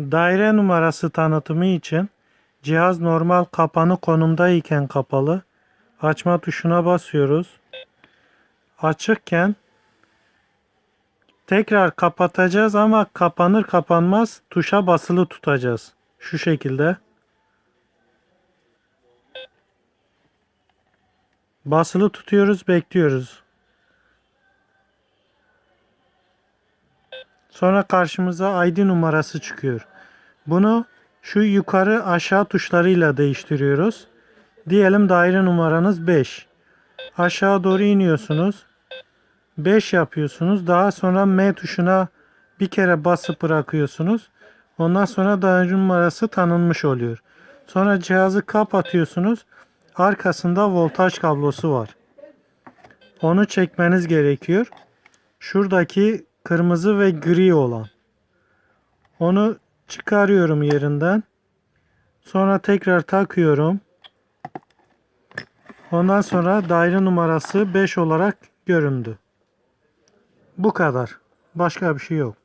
Daire numarası tanıtımı için cihaz normal kapanı konumdayken kapalı. Açma tuşuna basıyoruz. Açıkken tekrar kapatacağız ama kapanır kapanmaz tuşa basılı tutacağız. Şu şekilde. Basılı tutuyoruz, bekliyoruz. Sonra karşımıza ID numarası çıkıyor. Bunu şu yukarı aşağı tuşlarıyla değiştiriyoruz. Diyelim daire numaranız 5. Aşağı doğru iniyorsunuz. 5 yapıyorsunuz. Daha sonra M tuşuna bir kere basıp bırakıyorsunuz. Ondan sonra daire numarası tanınmış oluyor. Sonra cihazı kapatıyorsunuz. Arkasında voltaj kablosu var. Onu çekmeniz gerekiyor. Şuradaki kırmızı ve gri olan. Onu çıkarıyorum yerinden. Sonra tekrar takıyorum. Ondan sonra daire numarası 5 olarak göründü. Bu kadar. Başka bir şey yok.